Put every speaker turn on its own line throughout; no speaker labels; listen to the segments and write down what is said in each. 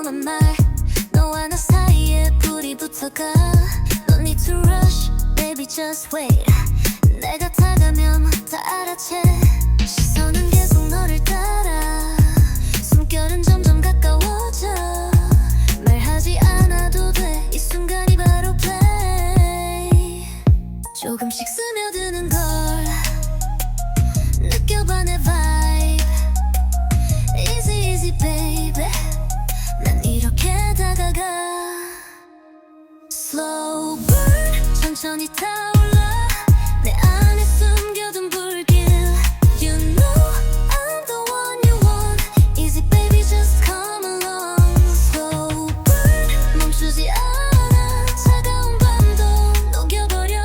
뻔한 말. 너와 나 사이에 불이 붙어가. No need to rush, baby just wait. 내가 다가면 다 알아채. 시선은 계속 너를 따라. 숨결은 점점 가까워져. 말하지 않아도 돼 이 순간이 바로 play. 조금씩 스며드는 천천히 타올라 내 안에 숨겨둔 불길 You know I'm the one you want Easy baby just come along Slow burn 멈추지 않아 차가운 밤도 녹여버려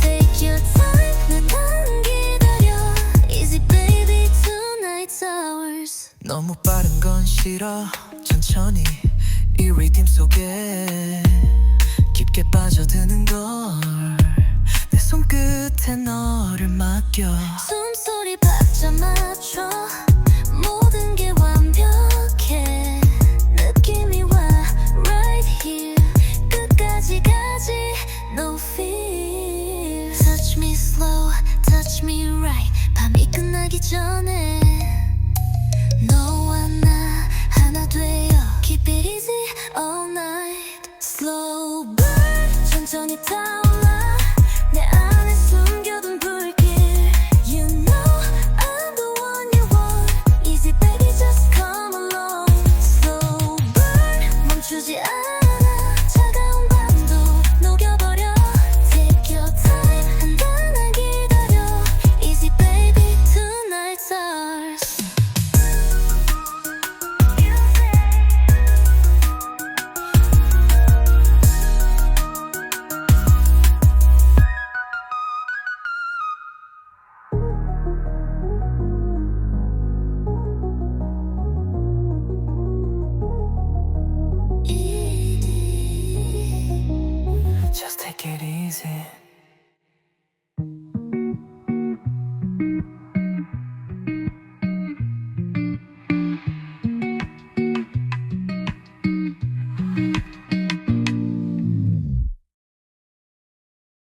Take your time 난안 기다려 Easy baby tonight's ours
너무 빠른 건 싫어 천천히 이 리듬 속에 깊게 빠져드는 걸. 내 손끝에 너를 맡겨.
숨소리 박자 맞춰. 모든 게 완벽해. 느낌이 와 right here. 끝까지 가지. No fear. Touch me slow touch me right. 밤이 끝나기 전에 천천히 타올라 hace.